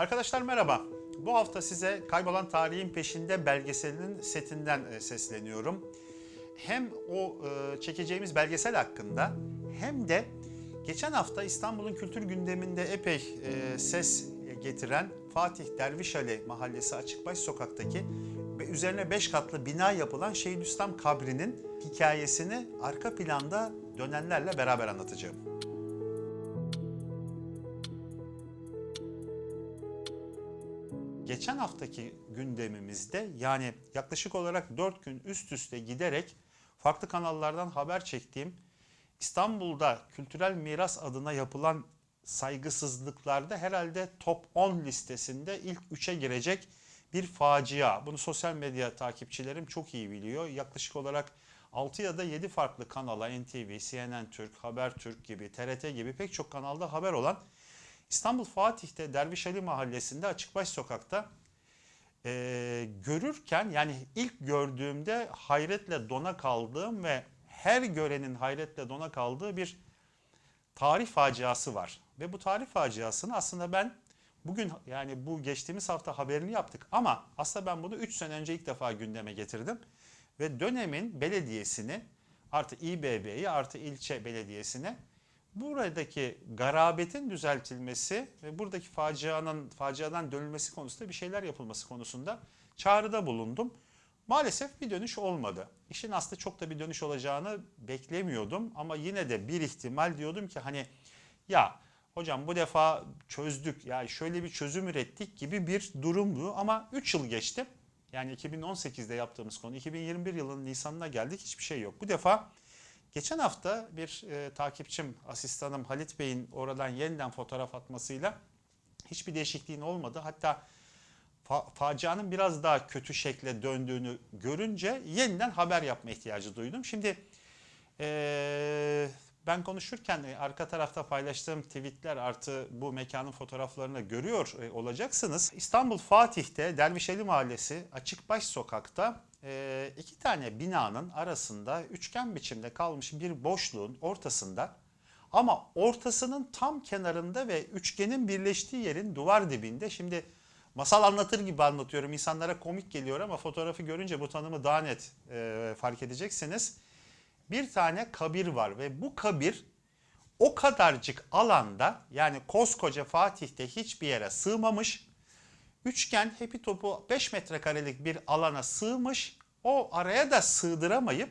Arkadaşlar merhaba. Bu hafta size Kaybolan Tarihin Peşinde belgeselinin setinden e, sesleniyorum. Hem o e, çekeceğimiz belgesel hakkında hem de geçen hafta İstanbul'un kültür gündeminde epey e, ses getiren Fatih Dervişali Mahallesi Açıkbaş Sokak'taki ve üzerine 5 katlı bina yapılan Şeyhülislam kabrinin hikayesini arka planda dönenlerle beraber anlatacağım. Geçen haftaki gündemimizde yani yaklaşık olarak 4 gün üst üste giderek farklı kanallardan haber çektiğim İstanbul'da kültürel miras adına yapılan saygısızlıklarda herhalde top 10 listesinde ilk 3'e girecek bir facia. Bunu sosyal medya takipçilerim çok iyi biliyor. Yaklaşık olarak 6 ya da 7 farklı kanala NTV, CNN Türk, Habertürk gibi, TRT gibi pek çok kanalda haber olan İstanbul Fatih'te Derviş Ali Mahallesi'nde Açıkbaş Sokak'ta e, görürken yani ilk gördüğümde hayretle dona kaldığım ve her görenin hayretle dona kaldığı bir tarih faciası var. Ve bu tarih faciasını aslında ben bugün yani bu geçtiğimiz hafta haberini yaptık ama aslında ben bunu 3 sene önce ilk defa gündeme getirdim. Ve dönemin belediyesini artı İBB'yi artı ilçe belediyesine buradaki garabetin düzeltilmesi ve buradaki facianın faciadan dönülmesi konusunda bir şeyler yapılması konusunda çağrıda bulundum. Maalesef bir dönüş olmadı. İşin aslında çok da bir dönüş olacağını beklemiyordum ama yine de bir ihtimal diyordum ki hani ya hocam bu defa çözdük ya şöyle bir çözüm ürettik gibi bir durumdu ama 3 yıl geçti. Yani 2018'de yaptığımız konu 2021 yılının Nisan'ına geldik hiçbir şey yok. Bu defa Geçen hafta bir e, takipçim, asistanım Halit Bey'in oradan yeniden fotoğraf atmasıyla hiçbir değişikliğin olmadı. Hatta fa- facianın biraz daha kötü şekle döndüğünü görünce yeniden haber yapma ihtiyacı duydum. Şimdi e, ben konuşurken e, arka tarafta paylaştığım tweetler artı bu mekanın fotoğraflarını görüyor e, olacaksınız. İstanbul Fatih'te Dervişeli Mahallesi Açıkbaş Sokak'ta e, iki tane binanın arasında üçgen biçimde kalmış bir boşluğun ortasında ama ortasının tam kenarında ve üçgenin birleştiği yerin duvar dibinde şimdi masal anlatır gibi anlatıyorum insanlara komik geliyor ama fotoğrafı görünce bu tanımı daha net e, fark edeceksiniz. Bir tane kabir var ve bu kabir o kadarcık alanda yani koskoca Fatih'te hiçbir yere sığmamış Üçgen hepi topu 5 metrekarelik bir alana sığmış. O araya da sığdıramayıp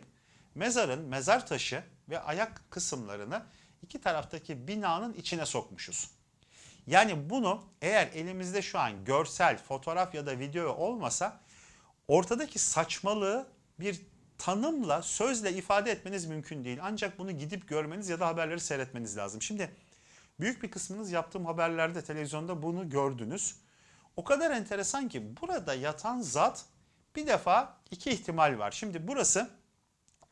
mezarın mezar taşı ve ayak kısımlarını iki taraftaki binanın içine sokmuşuz. Yani bunu eğer elimizde şu an görsel, fotoğraf ya da video olmasa ortadaki saçmalığı bir tanımla, sözle ifade etmeniz mümkün değil. Ancak bunu gidip görmeniz ya da haberleri seyretmeniz lazım. Şimdi büyük bir kısmınız yaptığım haberlerde, televizyonda bunu gördünüz. O kadar enteresan ki burada yatan zat bir defa iki ihtimal var. Şimdi burası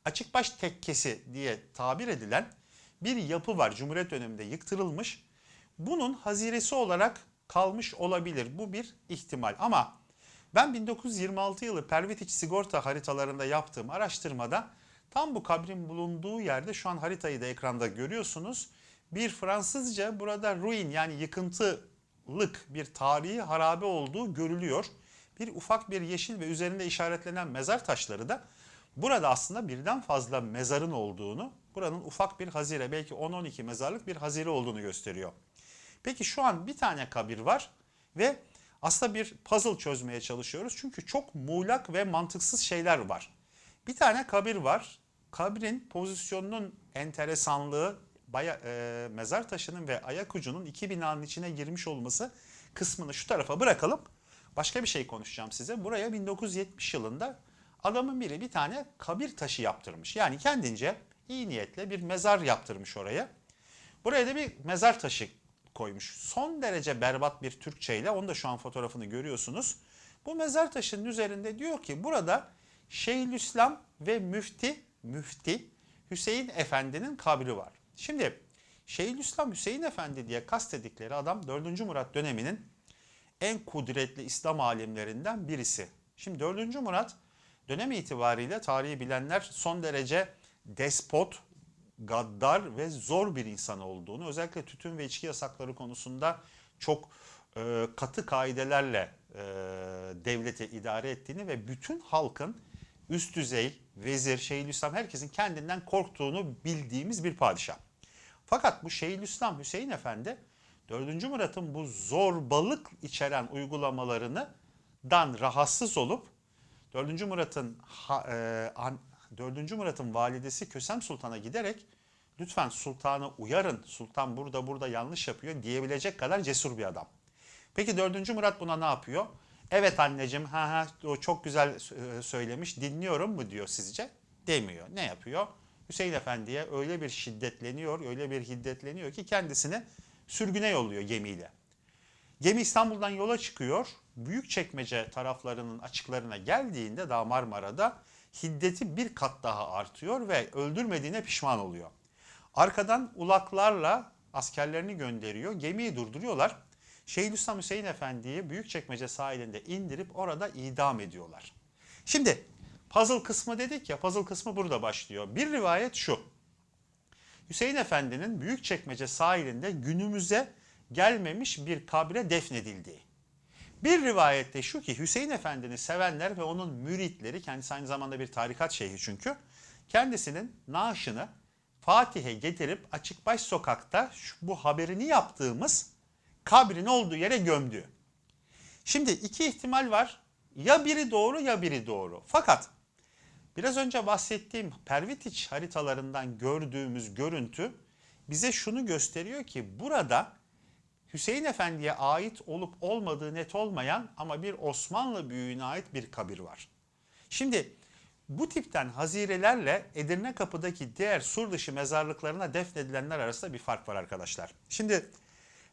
açıkbaş tekkesi diye tabir edilen bir yapı var. Cumhuriyet döneminde yıktırılmış. Bunun haziresi olarak kalmış olabilir. Bu bir ihtimal ama ben 1926 yılı Pervitiç sigorta haritalarında yaptığım araştırmada tam bu kabrin bulunduğu yerde şu an haritayı da ekranda görüyorsunuz. Bir Fransızca burada ruin yani yıkıntı lık bir tarihi harabe olduğu görülüyor. Bir ufak bir yeşil ve üzerinde işaretlenen mezar taşları da burada aslında birden fazla mezarın olduğunu, buranın ufak bir hazire belki 10-12 mezarlık bir hazire olduğunu gösteriyor. Peki şu an bir tane kabir var ve aslında bir puzzle çözmeye çalışıyoruz. Çünkü çok muğlak ve mantıksız şeyler var. Bir tane kabir var. Kabrin pozisyonunun enteresanlığı baya, e, mezar taşının ve ayak ucunun iki binanın içine girmiş olması kısmını şu tarafa bırakalım. Başka bir şey konuşacağım size. Buraya 1970 yılında adamın biri bir tane kabir taşı yaptırmış. Yani kendince iyi niyetle bir mezar yaptırmış oraya. Buraya da bir mezar taşı koymuş. Son derece berbat bir Türkçeyle onu da şu an fotoğrafını görüyorsunuz. Bu mezar taşının üzerinde diyor ki burada Şeyhülislam ve Müfti Müfti Hüseyin Efendi'nin kabri var. Şimdi Şeyhülislam Hüseyin Efendi diye kastedikleri adam 4. Murat döneminin en kudretli İslam alimlerinden birisi. Şimdi 4. Murat dönemi itibariyle tarihi bilenler son derece despot, gaddar ve zor bir insan olduğunu, özellikle tütün ve içki yasakları konusunda çok e, katı kaidelerle e, devleti idare ettiğini ve bütün halkın üst düzey, vezir, Şeyhülislam herkesin kendinden korktuğunu bildiğimiz bir padişah. Fakat bu Şeyhülislam Hüseyin Efendi 4. Murat'ın bu zorbalık içeren uygulamalarını dan rahatsız olup 4. Murat'ın ha- e, an- 4. Murat'ın validesi Kösem Sultan'a giderek lütfen sultanı uyarın. Sultan burada burada yanlış yapıyor diyebilecek kadar cesur bir adam. Peki 4. Murat buna ne yapıyor? Evet anneciğim ha ha o çok güzel e, söylemiş dinliyorum mu diyor sizce? Demiyor. Ne yapıyor? Hüseyin Efendi'ye öyle bir şiddetleniyor, öyle bir hiddetleniyor ki kendisini sürgüne yolluyor gemiyle. Gemi İstanbul'dan yola çıkıyor. Büyükçekmece taraflarının açıklarına geldiğinde daha Marmara'da hiddeti bir kat daha artıyor ve öldürmediğine pişman oluyor. Arkadan ulaklarla askerlerini gönderiyor. Gemiyi durduruyorlar. Şeyhülislam Hüseyin Efendi'yi Büyükçekmece sahilinde indirip orada idam ediyorlar. Şimdi puzzle kısmı dedik ya puzzle kısmı burada başlıyor. Bir rivayet şu. Hüseyin Efendi'nin Büyükçekmece sahilinde günümüze gelmemiş bir kabre defnedildiği. Bir rivayette şu ki Hüseyin Efendi'ni sevenler ve onun müritleri kendisi aynı zamanda bir tarikat şeyhi çünkü kendisinin naaşını Fatih'e getirip Açıkbaş sokakta şu, bu haberini yaptığımız kabrin olduğu yere gömdü. Şimdi iki ihtimal var. Ya biri doğru ya biri doğru. Fakat biraz önce bahsettiğim Pervitiç haritalarından gördüğümüz görüntü bize şunu gösteriyor ki burada Hüseyin Efendi'ye ait olup olmadığı net olmayan ama bir Osmanlı büyüğüne ait bir kabir var. Şimdi bu tipten hazirelerle Edirne Kapı'daki diğer sur dışı mezarlıklarına defnedilenler arasında bir fark var arkadaşlar. Şimdi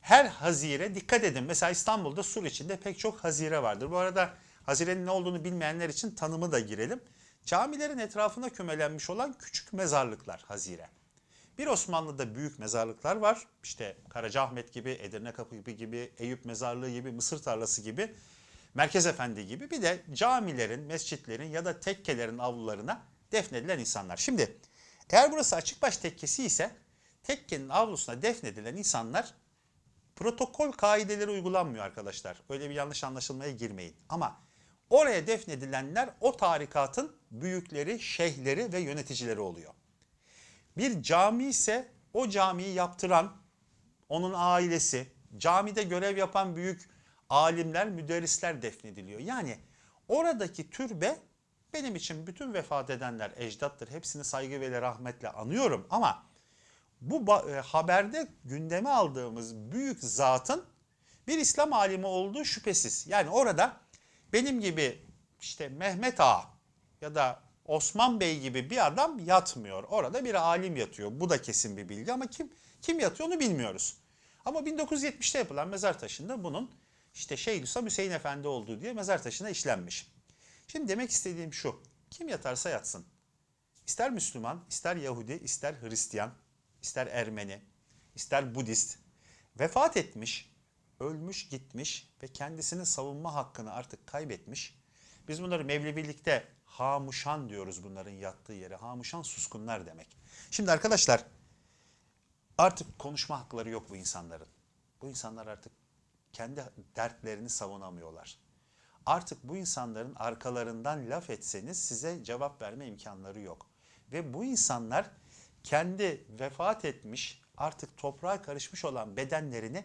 her hazire dikkat edin. Mesela İstanbul'da sur içinde pek çok hazire vardır. Bu arada hazirenin ne olduğunu bilmeyenler için tanımı da girelim. Camilerin etrafına kümelenmiş olan küçük mezarlıklar hazire. Bir Osmanlı'da büyük mezarlıklar var. İşte Karacaahmet gibi, Edirne Kapı gibi, Eyüp Mezarlığı gibi, Mısır Tarlası gibi, Merkez Efendi gibi. Bir de camilerin, mescitlerin ya da tekkelerin avlularına defnedilen insanlar. Şimdi eğer burası açıkbaş tekkesi ise tekkenin avlusuna defnedilen insanlar protokol kaideleri uygulanmıyor arkadaşlar. Öyle bir yanlış anlaşılmaya girmeyin. Ama oraya defnedilenler o tarikatın büyükleri, şeyhleri ve yöneticileri oluyor. Bir cami ise o camiyi yaptıran, onun ailesi, camide görev yapan büyük alimler, müderrisler defnediliyor. Yani oradaki türbe benim için bütün vefat edenler ecdattır. Hepsini saygı ve rahmetle anıyorum ama bu e, haberde gündeme aldığımız büyük zatın bir İslam alimi olduğu şüphesiz. Yani orada benim gibi işte Mehmet Ağa ya da Osman Bey gibi bir adam yatmıyor. Orada bir alim yatıyor. Bu da kesin bir bilgi ama kim kim yatıyor onu bilmiyoruz. Ama 1970'te yapılan mezar taşında bunun işte Şeyhülislam Hüseyin Efendi olduğu diye mezar taşına işlenmiş. Şimdi demek istediğim şu. Kim yatarsa yatsın. İster Müslüman, ister Yahudi, ister Hristiyan, ister Ermeni, ister Budist vefat etmiş, ölmüş gitmiş ve kendisinin savunma hakkını artık kaybetmiş. Biz bunları Mevlevilikte hamuşan diyoruz bunların yattığı yere. Hamuşan suskunlar demek. Şimdi arkadaşlar artık konuşma hakları yok bu insanların. Bu insanlar artık kendi dertlerini savunamıyorlar. Artık bu insanların arkalarından laf etseniz size cevap verme imkanları yok. Ve bu insanlar kendi vefat etmiş artık toprağa karışmış olan bedenlerini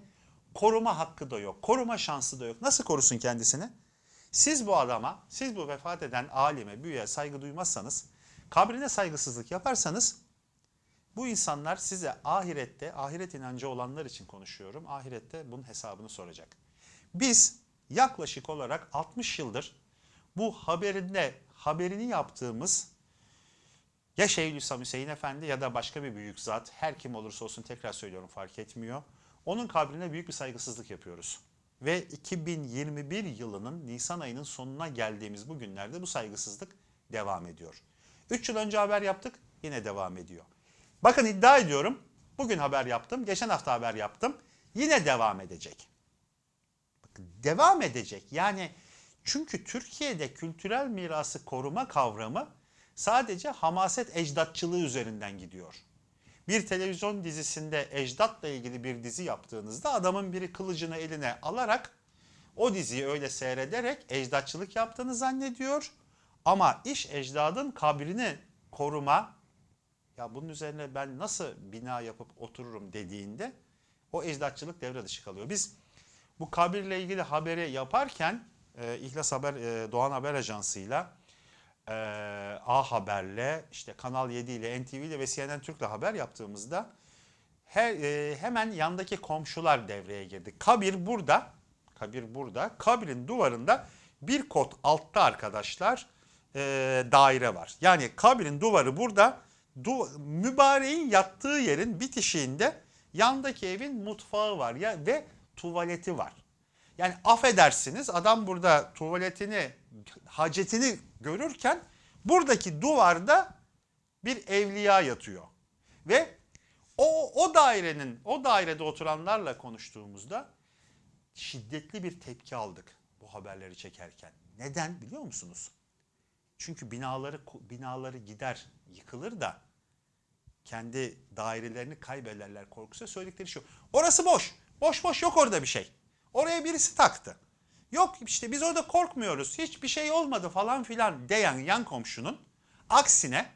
koruma hakkı da yok. Koruma şansı da yok. Nasıl korusun kendisini? Siz bu adama, siz bu vefat eden alime, büyüye saygı duymazsanız, kabrine saygısızlık yaparsanız bu insanlar size ahirette, ahiret inancı olanlar için konuşuyorum, ahirette bunun hesabını soracak. Biz yaklaşık olarak 60 yıldır bu haberinde haberini yaptığımız ya Şeyhülislam Hüseyin Efendi ya da başka bir büyük zat her kim olursa olsun tekrar söylüyorum fark etmiyor. Onun kabrine büyük bir saygısızlık yapıyoruz. Ve 2021 yılının Nisan ayının sonuna geldiğimiz bu günlerde bu saygısızlık devam ediyor. 3 yıl önce haber yaptık yine devam ediyor. Bakın iddia ediyorum bugün haber yaptım, geçen hafta haber yaptım yine devam edecek. Bakın, devam edecek yani çünkü Türkiye'de kültürel mirası koruma kavramı sadece hamaset ecdatçılığı üzerinden gidiyor. Bir televizyon dizisinde ecdatla ilgili bir dizi yaptığınızda adamın biri kılıcını eline alarak o diziyi öyle seyrederek ecdatçılık yaptığını zannediyor. Ama iş ecdadın kabrini koruma ya bunun üzerine ben nasıl bina yapıp otururum dediğinde o ecdatçılık devre dışı kalıyor. Biz bu kabirle ilgili haberi yaparken e, İhlas Haber, e, Doğan Haber Ajansı'yla e, A Haber'le işte Kanal 7 ile NTV ile ve CNN Türk'le haber yaptığımızda her, e, hemen yandaki komşular devreye girdi. Kabir burada, kabir burada. Kabirin duvarında bir kot altta arkadaşlar e, daire var. Yani kabirin duvarı burada. Du, mübareğin yattığı yerin bitişiğinde yandaki evin mutfağı var ya ve tuvaleti var. Yani affedersiniz adam burada tuvaletini, hacetini görürken buradaki duvarda bir evliya yatıyor. Ve o, o dairenin, o dairede oturanlarla konuştuğumuzda şiddetli bir tepki aldık bu haberleri çekerken. Neden biliyor musunuz? Çünkü binaları binaları gider, yıkılır da kendi dairelerini kaybederler korkusuyla söyledikleri şu. Orası boş. Boş boş yok orada bir şey. Oraya birisi taktı. Yok işte biz orada korkmuyoruz. Hiçbir şey olmadı falan filan diyen yan komşunun aksine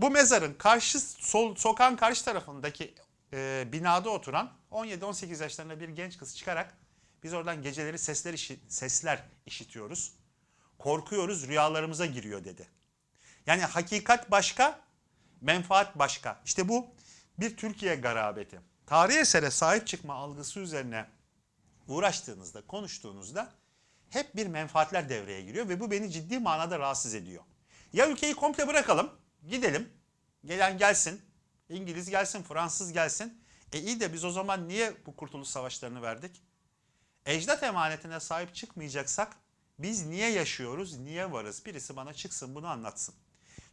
bu mezarın karşı sol sokağın karşı tarafındaki e, binada oturan 17-18 yaşlarında bir genç kız çıkarak biz oradan geceleri sesler işi, sesler işitiyoruz. Korkuyoruz, rüyalarımıza giriyor dedi. Yani hakikat başka, menfaat başka. İşte bu bir Türkiye garabeti. Tarihi esere sahip çıkma algısı üzerine uğraştığınızda, konuştuğunuzda hep bir menfaatler devreye giriyor ve bu beni ciddi manada rahatsız ediyor. Ya ülkeyi komple bırakalım, gidelim, gelen gelsin, İngiliz gelsin, Fransız gelsin. E iyi de biz o zaman niye bu kurtuluş savaşlarını verdik? Ecdat emanetine sahip çıkmayacaksak biz niye yaşıyoruz, niye varız? Birisi bana çıksın bunu anlatsın.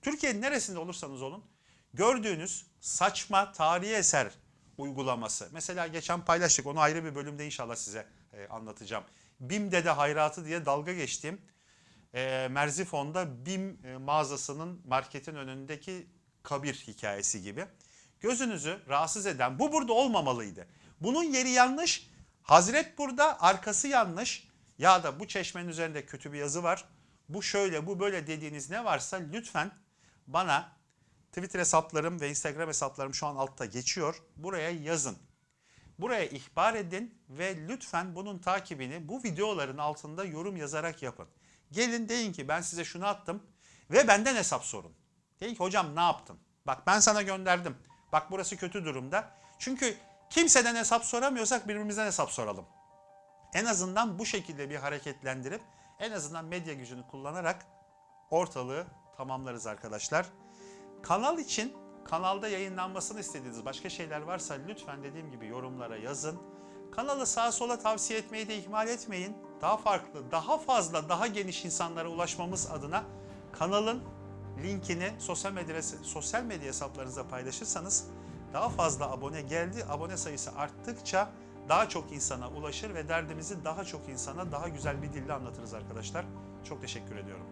Türkiye'nin neresinde olursanız olun gördüğünüz saçma tarihi eser uygulaması. Mesela geçen paylaştık onu ayrı bir bölümde inşallah size e, anlatacağım. BİM Dede Hayratı diye dalga geçtiğim e, Merzifon'da BİM e, mağazasının marketin önündeki kabir hikayesi gibi. Gözünüzü rahatsız eden bu burada olmamalıydı. Bunun yeri yanlış. Hazret burada arkası yanlış. Ya da bu çeşmenin üzerinde kötü bir yazı var. Bu şöyle bu böyle dediğiniz ne varsa lütfen bana Twitter hesaplarım ve Instagram hesaplarım şu an altta geçiyor. Buraya yazın. Buraya ihbar edin ve lütfen bunun takibini bu videoların altında yorum yazarak yapın. Gelin deyin ki ben size şunu attım ve benden hesap sorun. Deyin ki hocam ne yaptın? Bak ben sana gönderdim. Bak burası kötü durumda. Çünkü kimseden hesap soramıyorsak birbirimizden hesap soralım. En azından bu şekilde bir hareketlendirip en azından medya gücünü kullanarak ortalığı tamamlarız arkadaşlar. Kanal için kanalda yayınlanmasını istediğiniz başka şeyler varsa lütfen dediğim gibi yorumlara yazın. Kanalı sağa sola tavsiye etmeyi de ihmal etmeyin. Daha farklı, daha fazla, daha geniş insanlara ulaşmamız adına kanalın linkini sosyal medya, sosyal medya hesaplarınıza paylaşırsanız daha fazla abone geldi. Abone sayısı arttıkça daha çok insana ulaşır ve derdimizi daha çok insana daha güzel bir dille anlatırız arkadaşlar. Çok teşekkür ediyorum.